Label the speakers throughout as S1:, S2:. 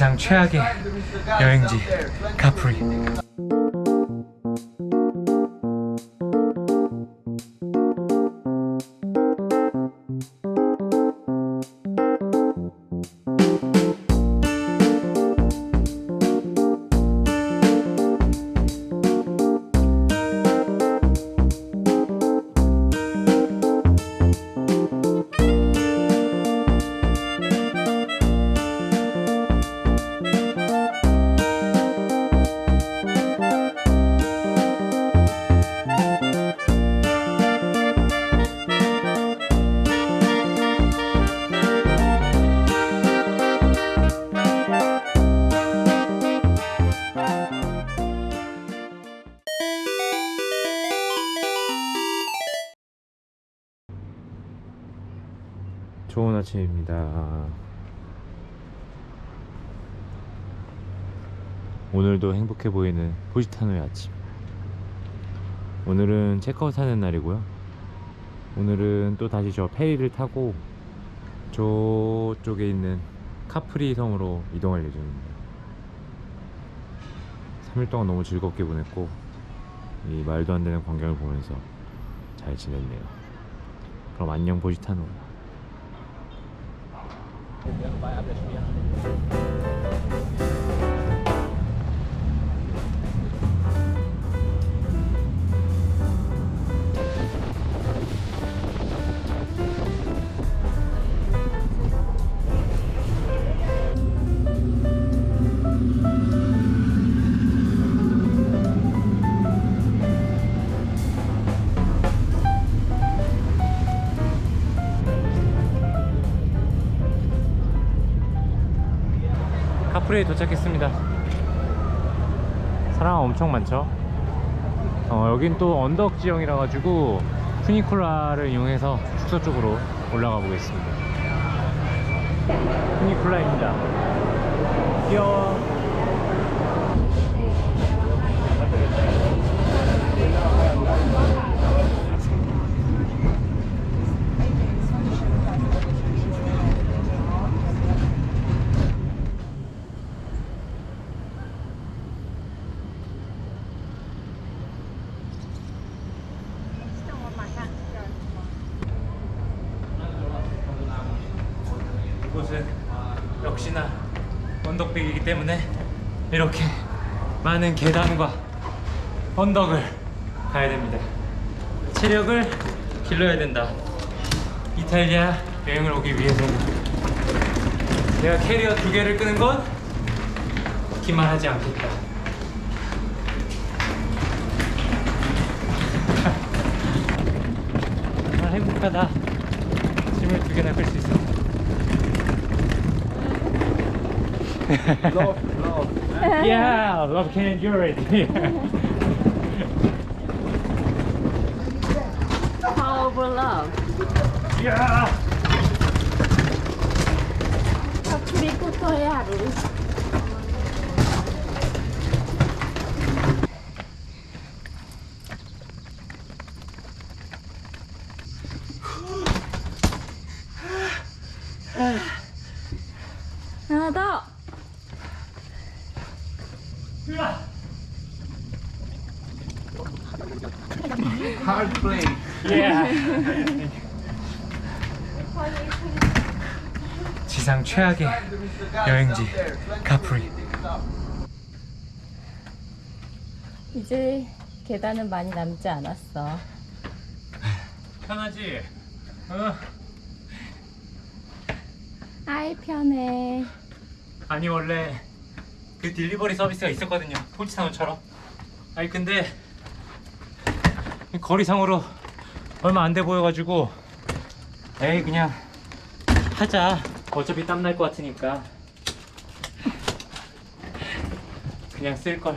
S1: 지상 최악의 여행지 카프리 아침입니다. 오늘도 행복해 보이는 포지타노의 아침. 오늘은 체크아웃 하는 날이고요. 오늘은 또 다시 저 페리를 타고 저쪽에 있는 카프리 섬으로 이동할 예정입니다. 3일 동안 너무 즐겁게 보냈고 이 말도 안 되는 광경을 보면서 잘 지냈네요. 그럼 안녕 포지타노 Wir wären bei Abwehrspiel. 카프리에 도착했습니다. 사람 엄청 많죠? 어, 여긴 또 언덕 지형이라 가지고 푸니쿨라를 이용해서 숙소 쪽으로 올라가 보겠습니다. 푸니쿨라입니다. 귀여워. 이곳은 역시나 언덕백이기 때문에 이렇게 많은 계단과 언덕을 가야 됩니다. 체력을 길러야 된다. 이탈리아 여행을 오기 위해서는 내가 캐리어 두 개를 끄는 건 기만하지 않겠다. 정말 행복하다. 짐을 두 개나 끌 수 있어.
S2: Love, love.
S1: yeah, love can endure it.
S3: Power of love.
S1: yeah.
S3: 카프리 코토의 하루. 하나 더.
S2: Hard play.
S1: Yeah. 지상 최악의 여행지 카프리.
S3: 이제 계단은 많이 남지 않았어.
S1: 편하지? 어?
S3: 아이 편해.
S1: 아니 원래 그 딜리버리 서비스가 있었거든요. 폴치타운처럼. 아니 근데 거리상으로 얼마 안 돼 보여가지고 에이 그냥 하자. 어차피 땀 날 것 같으니까 그냥 쓸 걸.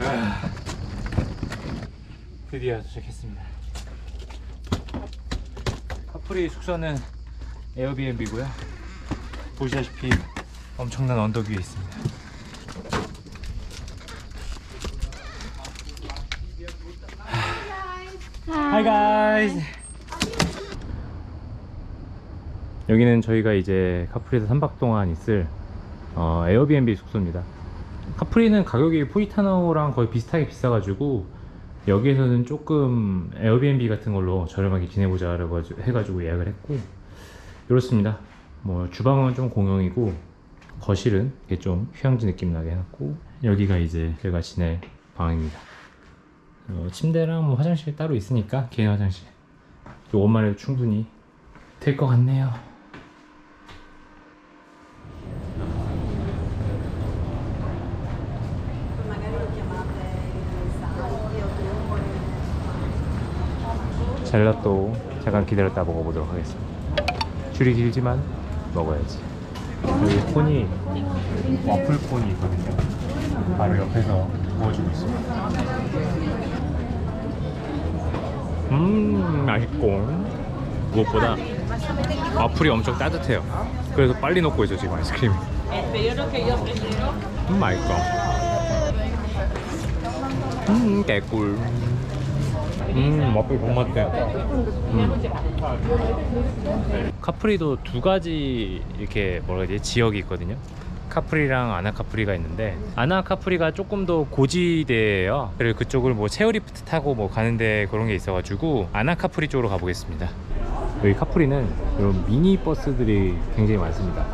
S1: 아. 드디어 도착했습니다. 카프리 숙소는 에어비앤비고요. 보시다시피 엄청난 언덕 위에 있습니다. Hi guys. 여기는 저희가 이제 카프리에서 3박 동안 있을 어, 에어비앤비 숙소입니다. 카프리는 가격이 포이타나오랑 거의 비슷하게 비싸가지고 여기에서는 조금 에어비앤비 같은 걸로 저렴하게 지내보자 라고 해가지고 예약을 했고 이렇습니다. 뭐 주방은 좀 공용이고 거실은 이게 좀 휴양지 느낌 나게 해놨고 여기가 이제 제가 지낼 방입니다. 어, 침대랑 뭐 화장실 따로 있으니까 개인 화장실 요것만 해도 충분히 될 것 같네요. 젤라또 잠깐 기다렸다 먹어보도록 하겠습니다. 줄이 길지만 먹어야지. 여기 콘이 와플 콘이 있거든요. 바로 옆에서 구워주고 있습니다. 음 맛있고 무엇보다 와플이 엄청 따뜻해요. 그래서 빨리 녹고 있어 지금 아이스크림이. 음 맛있어. 음 개꿀. 음 와플 정맛대. 음. 카프리도 두 가지 이렇게 뭐라 해야 되지 지역이 있거든요. 카프리랑 아나카프리가 있는데 아나카프리가 조금 더 고지대예요. 그리고 그쪽을 뭐 체어리프트 타고 뭐 가는데 그런 게 있어가지고 아나카프리 쪽으로 가보겠습니다. 여기 카프리는 이런 미니 버스들이 굉장히 많습니다.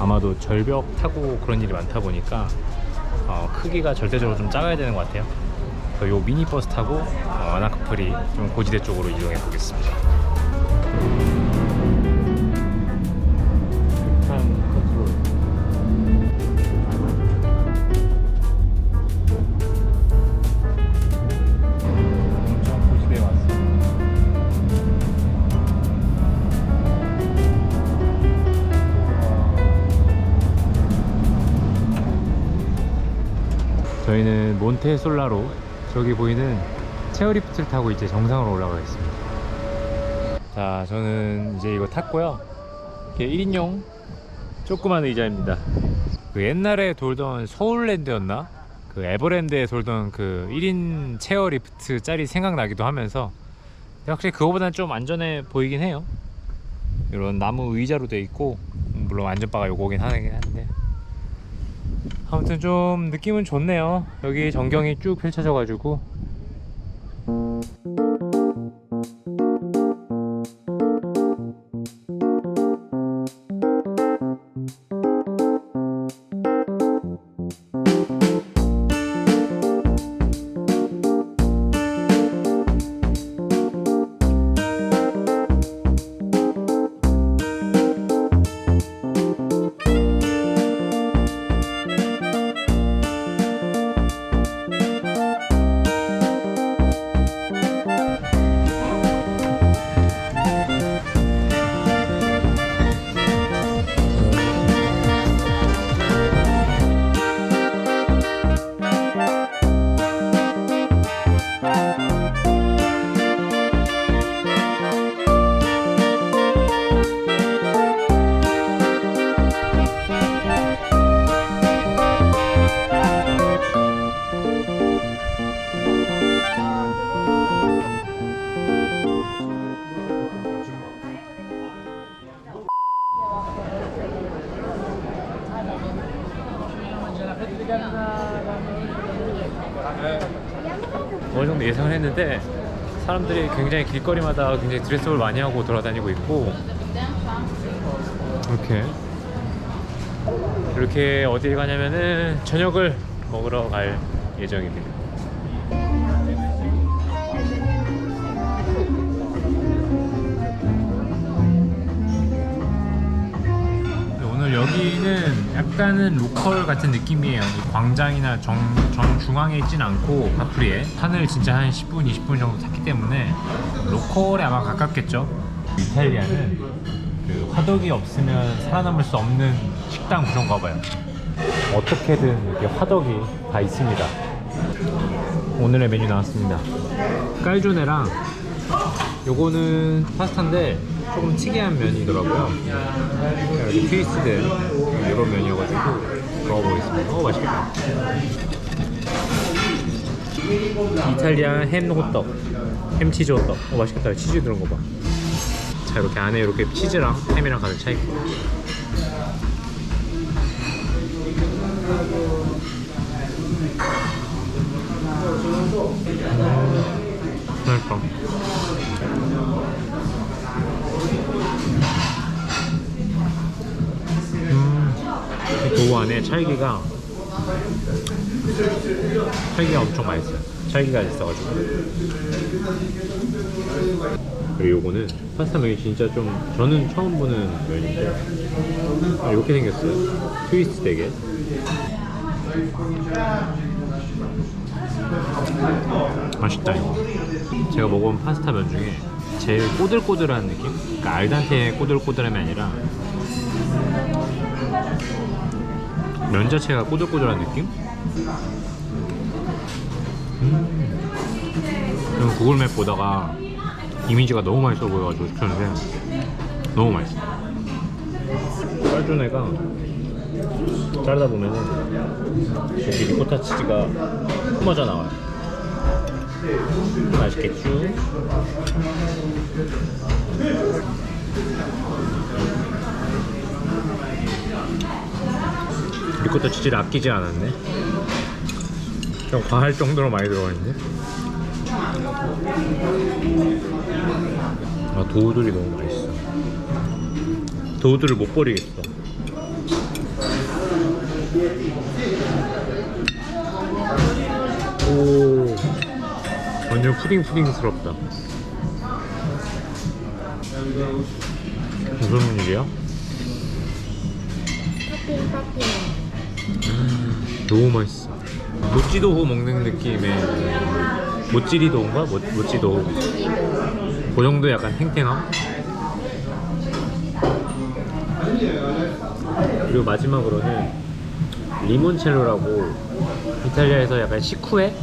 S1: 아마도 절벽 타고 그런 일이 많다 보니까 어, 크기가 절대적으로 좀 작아야 되는 것 같아요. 그래서 요 미니 버스 타고 어, 아나카프리 좀 고지대 쪽으로 이동해 보겠습니다. 저희는 몬테솔라로 저기 보이는 체어리프트를 타고 이제 정상으로 올라가겠습니다. 자, 저는 이제 이거 탔고요. 이게 1인용 조그만 의자입니다. 그 옛날에 돌던 서울랜드였나? 그 에버랜드에 돌던 그 1인 체어리프트 짤이 생각나기도 하면서 확실히 그거보다는 좀 안전해 보이긴 해요. 이런 나무 의자로 돼 있고 물론 안전바가 요거긴 하긴 한데 아무튼 좀 느낌은 좋네요. 여기 전경이 쭉 펼쳐져 가지고 어느 정도 예상을 했는데 사람들이 굉장히 길거리마다 굉장히 드레스업을 많이 하고 돌아다니고 있고 이렇게 이렇게 어딜 가냐면은 저녁을 먹으러 갈 예정입니다. 여기는 약간은 로컬 같은 느낌이에요. 이 광장이나 정, 정중앙에 있진 않고 카프리에 산을 진짜 한 10분, 20분 정도 탔기 때문에 로컬에 아마 가깝겠죠. 이탈리아는 그 화덕이 없으면 살아남을 수 없는 식당 그런가 봐요. 어떻게든 이렇게 화덕이 다 있습니다. 오늘의 메뉴 나왔습니다. 깔조네랑 요거는 파스타인데 조금 특이한 면이더라고요. 이렇게 트위스트 이런 면이어가지고 먹어보겠습니다. 어 맛있겠다. 이탈리안 햄 호떡, 햄 치즈 호떡. 어 맛있겠다. 치즈 들은 거 봐. 자 이렇게 안에 이렇게 치즈랑 햄이랑 가득 차 있고. 맛있다. 도우 안에 찰기가 찰기가 엄청 맛있어요. 찰기가 있어가지고. 그리고 요거는 파스타 면이 진짜 좀 저는 처음 보는 면인데 아, 이렇게 생겼어요. 트위스트 되게. 맛있다 이거. 제가 먹어본 파스타 면 중에 제일 꼬들꼬들한 느낌? 그러니까 알단테 꼬들꼬들함이 아니라 면 자체가 꼬들꼬들한 느낌? 음. 저는 구글맵 보다가 이미지가 너무 맛있어 보여가지고 시켰는데 너무 맛있어. 짤조내가 자르다 보면은 여기 리코타 치즈가 뿜어져 나와요. 맛있겠죠? 리 코타 치즈를 아끼지 않았네. 좀 과할 정도로 많이 들어가 있네. 아 도우들이 너무 맛있어. 도우들을 못 버리겠어. 오, 완전 푸딩 푸딩스럽다. 무슨 일이야?
S3: 토핑 토핑.
S1: 너무 맛있어. 모찌도우 먹는 느낌의 모찌리도우인가? 모, 모찌도우. 그 정도 약간 탱탱함? 그리고 마지막으로는 리몬첼로라고 이탈리아에서 약간 식후에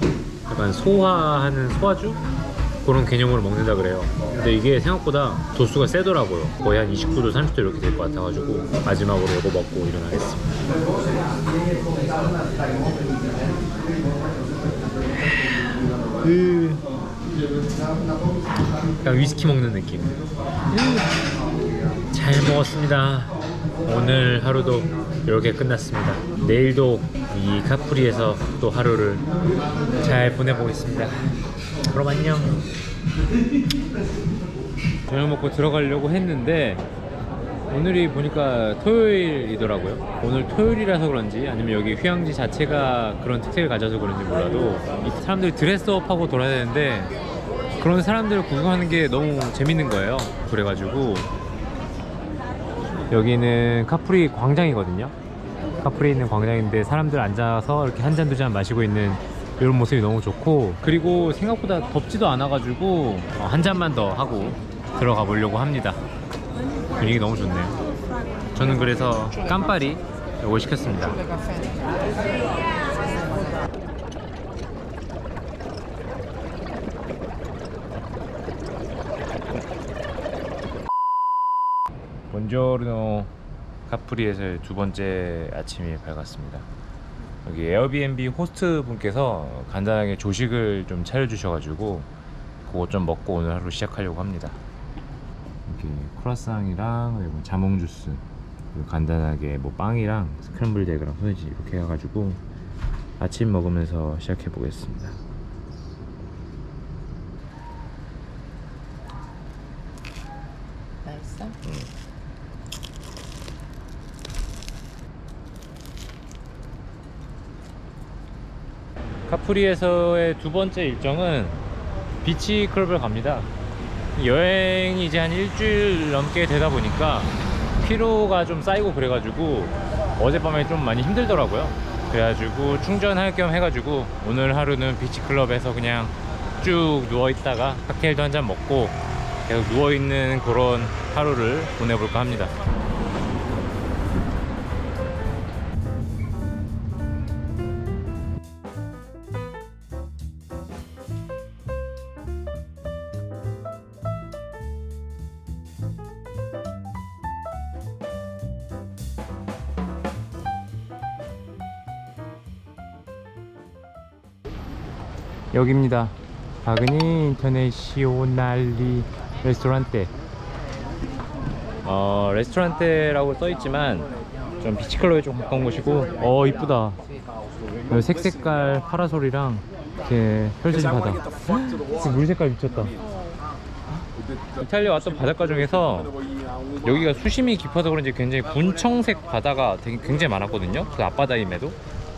S1: 약간 소화하는 소화주 그런 개념으로 먹는다 그래요. 근데 이게 생각보다 도수가 세더라고요. 거의 한 29도, 30도 이렇게 될 것 같아가지고 마지막으로 이거 먹고 일어나겠습니다. 그 약간 위스키 먹는 느낌. 잘 먹었습니다. 오늘 하루도 이렇게 끝났습니다. 내일도 이 카프리에서 또 하루를 잘 보내보겠습니다. 그럼 안녕. 저녁 먹고 들어가려고 했는데 오늘이 보니까 토요일이더라고요. 오늘 토요일이라서 그런지 아니면 여기 휴양지 자체가 그런 특색을 가져서 그런지 몰라도 이 사람들이 드레스업하고 돌아야 되는데 그런 사람들을 구경하는 게 너무 재밌는 거예요. 그래가지고 여기는 카프리 광장이거든요. 카프리에 있는 광장인데 사람들 앉아서 이렇게 한 잔 두 잔 마시고 있는 이런 모습이 너무 좋고 그리고 생각보다 덥지도 않아가지고 어, 한 잔만 더 하고 들어가 보려고 합니다. 분위기 너무 좋네요. 저는 그래서 깜파리 이거 시켰습니다. 본조르노 카프리에서의 두 번째 아침이 밝았습니다. 여기 에어비앤비 호스트 분께서 간단하게 조식을 좀 차려주셔가지고 그거 좀 먹고 오늘 하루 시작하려고 합니다. 이렇게 크라상이랑 그리고 자몽 주스 간단하게 뭐 빵이랑 스크램블 에그랑 소세지 이렇게 해가지고 아침 먹으면서 시작해 보겠습니다. 카프리에서의 두 번째 일정은 비치 클럽을 갑니다. 여행이 이제 한 일주일 넘게 되다 보니까 피로가 좀 쌓이고 그래가지고 어젯밤에 좀 많이 힘들더라고요. 그래가지고 충전할 겸 해가지고 오늘 하루는 비치 클럽에서 그냥 쭉 누워 있다가 칵테일도 한 잔 먹고 계속 누워 있는 그런 하루를 보내볼까 합니다. 여기입니다. 바그니 인터내시오날리 레스토랑테. 어, 레스토랑테라고 써있지만 좀 비치클럽에 좀 가까운 곳이고. 어 이쁘다. 여기 색색깔 파라솔이랑 이렇게 펼쳐진 바다. 지금 물 색깔 미쳤다. 이탈리아 왔던 바닷가 중에서 여기가 수심이 깊어서 그런지 굉장히 분청색 바다가 되게 굉장히 많았거든요. 그 앞바다임에도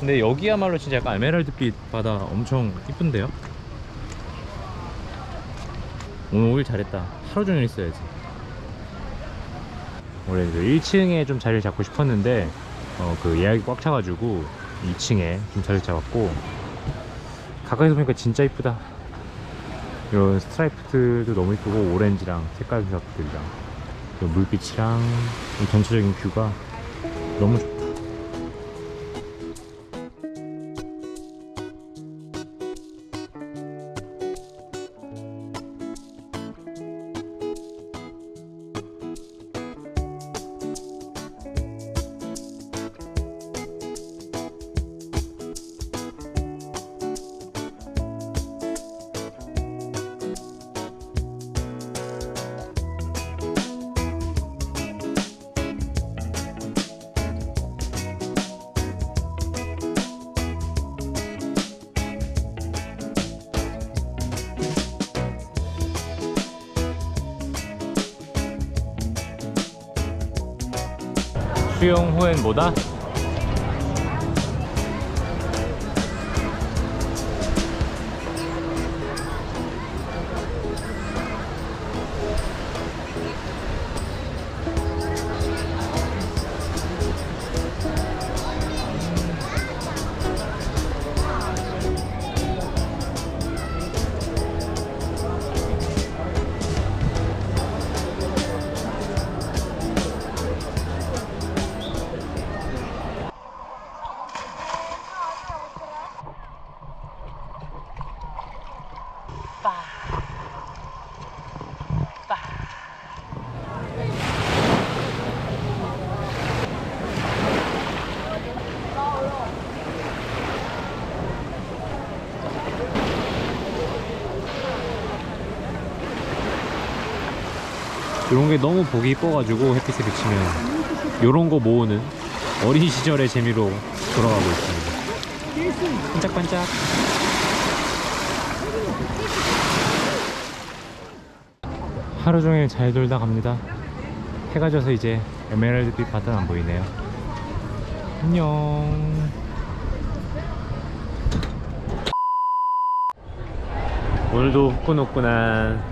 S1: 근데 여기야말로 진짜 약간 에메랄드빛 바다 엄청 이쁜데요? 오늘 오길 잘했다. 하루 종일 있어야지. 원래 그 1층에 좀 자리를 잡고 싶었는데 어, 그 예약이 꽉 차가지고 2층에 좀 자리를 잡았고 가까이서 보니까 진짜 이쁘다. 이런 스트라이프들도 너무 이쁘고 오렌지랑 색깔 조합들이랑. 그 물빛이랑 이 전체적인 뷰가 너무 좋다 수영 후엔 뭐다? 이런 게 너무 보기 이뻐가지고 햇빛에 비치면 이런 거 모으는 어린 시절의 재미로 돌아가고 있습니다. 반짝반짝. 하루 종일 잘 돌다 갑니다. 해가 져서 이제 에메랄드빛 바다는 안 보이네요. 안녕. 오늘도 후끈후끈한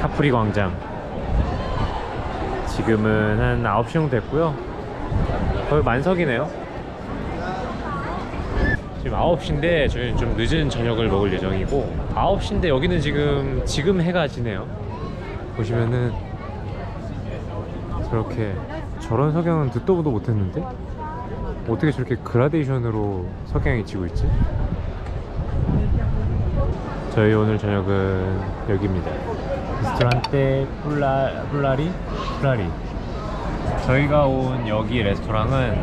S1: 카프리 광장. 지금은 한 9시 정도 됐고요. 거의 만석이네요. 지금 9시인데 저희는 좀 늦은 저녁을 먹을 예정이고 9시인데 여기는 지금 지금 해가 지네요. 보시면은 저렇게 저런 석양은 듣도 보도 못했는데 어떻게 저렇게 그라데이션으로 석양이 지고 있지? 저희 오늘 저녁은 여기입니다. 리스토랑테 플라, 플라리? 플라리. 저희가 온 여기 레스토랑은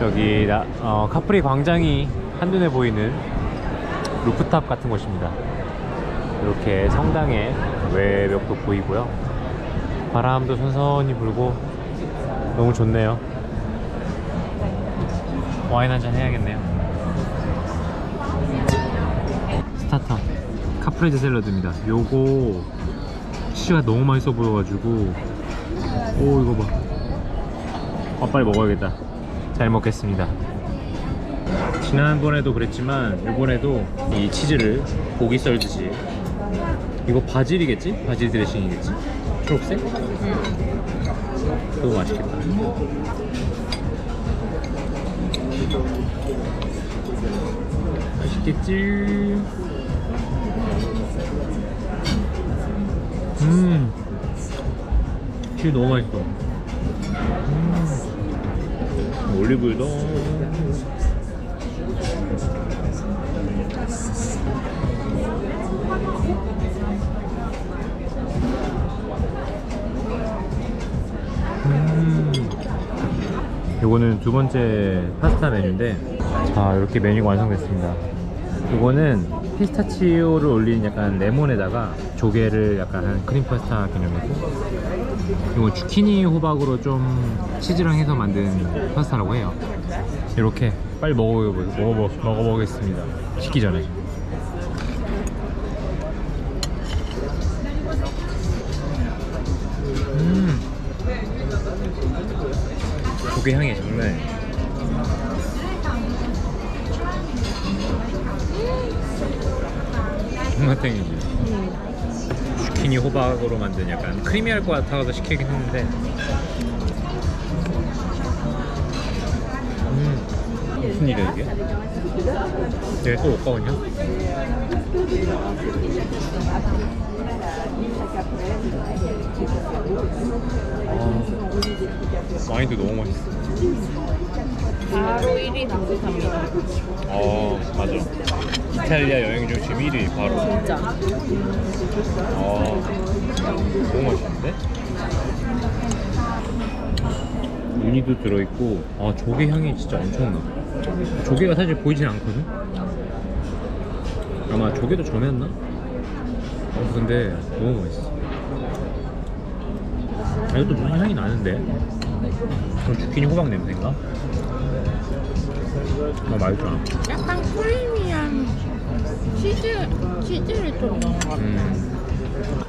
S1: 여기 나, 어, 카프리 광장이 한눈에 보이는 루프탑 같은 곳입니다. 이렇게 성당의 외벽도 보이고요. 바람도 선선히 불고 너무 좋네요. 와인 한 잔 해야겠네요. 카프레제 샐러드입니다. 요거 치즈가 너무 맛있어 보여가지고 오 이거 봐. 아 빨리 먹어야겠다. 잘 먹겠습니다. 지난번에도 그랬지만 이번에도 이 치즈를 고기 썰듯이 이거 바질이겠지? 바질 드레싱이겠지? 초록색? 그거 맛있겠다. 맛있겠지? 음, 치즈 너무 맛있어. 음, 올리브유도. 음. 요거는 두 번째 파스타 메뉴인데 자 이렇게 메뉴가 완성됐습니다 이거는 피스타치오를 올린 약간 레몬에다가 조개를 약간 한 크림 파스타 개념이고 이거 주키니 호박으로 좀 치즈랑 해서 만든 파스타라고 해요. 이렇게 빨리 먹어 먹어 먹어보겠습니다. 식기 전에. 음. 조개 향이 장난 땡이지. 주키니 호박으로 만든 약간 크리미할 것 같아서 시키긴 했는데 음 무슨 일이야 이게? 내가 또못 가거든요? 아, 와인도 너무 맛있어
S3: 바로 1위 당직합니다.
S1: 어 맞아 이탈리아 여행 중 지금 1위 바로
S3: 진짜.
S1: 아, 너무 맛있는데? 무늬도 들어있고, 아, 조개 향이 진짜 엄청나. 조개가 사실 보이진 않거든? 아마 조개도 전에였나? 어, 근데 너무 맛있어. 아, 이것도 무슨 향이 나는데? 그럼 주키니 호박 냄새인가? 어, 맛있잖아.
S3: 약간 크리미한 치즈, 치즈를 좀 넣은 것 같아.
S1: 음.